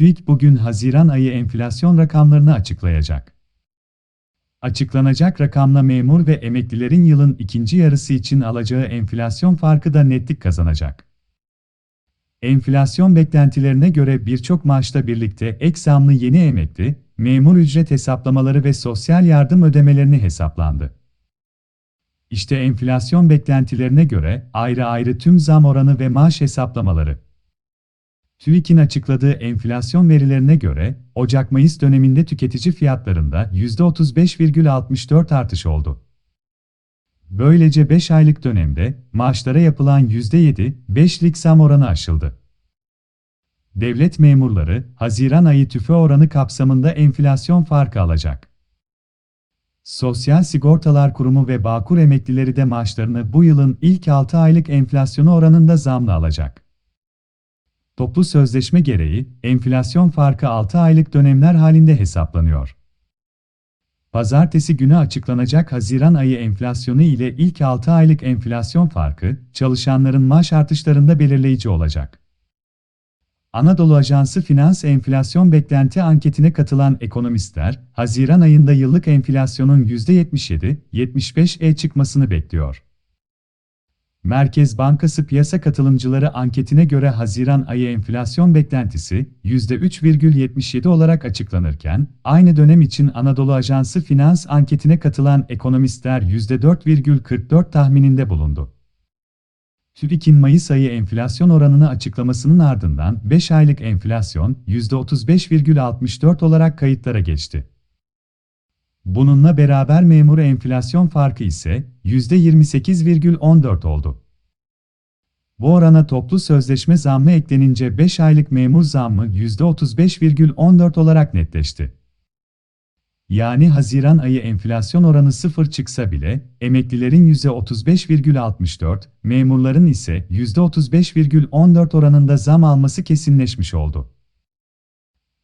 TÜİK bugün Haziran ayı enflasyon rakamlarını açıklayacak. Açıklanacak rakamla memur ve emeklilerin yılın ikinci yarısı için alacağı enflasyon farkı da netlik kazanacak. Enflasyon beklentilerine göre birçok maaşla birlikte ek zamlı yeni emekli, memur ücret hesaplamaları ve sosyal yardım ödemelerini hesaplandı. İşte enflasyon beklentilerine göre ayrı ayrı tüm zam oranı ve maaş hesaplamaları. TÜİK'in açıkladığı enflasyon verilerine göre, Ocak-Mayıs döneminde tüketici fiyatlarında %35,64 artış oldu. Böylece 5 aylık dönemde maaşlara yapılan %7,5'lik zam oranı aşıldı. Devlet memurları, Haziran ayı tüfe oranı kapsamında enflasyon farkı alacak. Sosyal Sigortalar Kurumu ve Bağkur emeklileri de maaşlarını bu yılın ilk 6 aylık enflasyonu oranında zamla alacak. Toplu sözleşme gereği, enflasyon farkı 6 aylık dönemler halinde hesaplanıyor. Pazartesi günü açıklanacak Haziran ayı enflasyonu ile ilk 6 aylık enflasyon farkı, çalışanların maaş artışlarında belirleyici olacak. Anadolu Ajansı Finans Enflasyon Beklenti anketine katılan ekonomistler, Haziran ayında yıllık enflasyonun %77-75'e çıkmasını bekliyor. Merkez Bankası piyasa katılımcıları anketine göre Haziran ayı enflasyon beklentisi %3,77 olarak açıklanırken, aynı dönem için Anadolu Ajansı Finans anketine katılan ekonomistler %4,44 tahmininde bulundu. TÜİK'in Mayıs ayı enflasyon oranını açıklamasının ardından 5 aylık enflasyon %35,64 olarak kayıtlara geçti. Bununla beraber memur enflasyon farkı ise %28,14 oldu. Bu orana toplu sözleşme zammı eklenince 5 aylık memur zammı %35,14 olarak netleşti. Yani Haziran ayı enflasyon oranı sıfır çıksa bile, emeklilerin %35,64, memurların ise %35,14 oranında zam alması kesinleşmiş oldu.